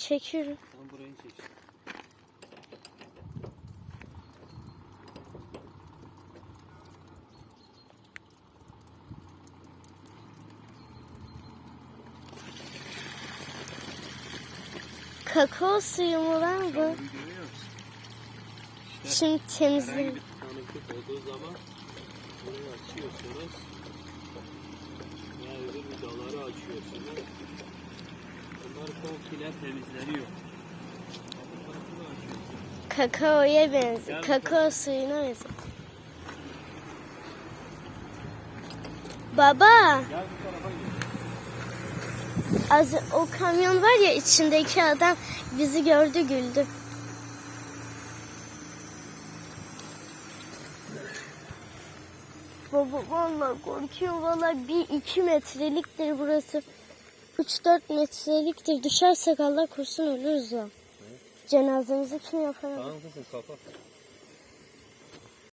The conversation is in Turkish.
Çekiyorum. Tam burayı çek. Kakao suyu mu lan bu? Bunu? Şimdi temizleyelim. bir tıkanıklık olduğu zaman burayı açıyorsunuz. Kakaoya benziyor. Kakao suyuna benziyor. Baba, az o kamyon var ya içindeki adam bizi gördü güldü. Baba vallahi korkuyorum vallahi bir iki metreliktir burası. Üç dört metreliktir. Düşersek Allah korusun ölürüz ya. Cenazemizi kim yapar? Tamam kızım kapat.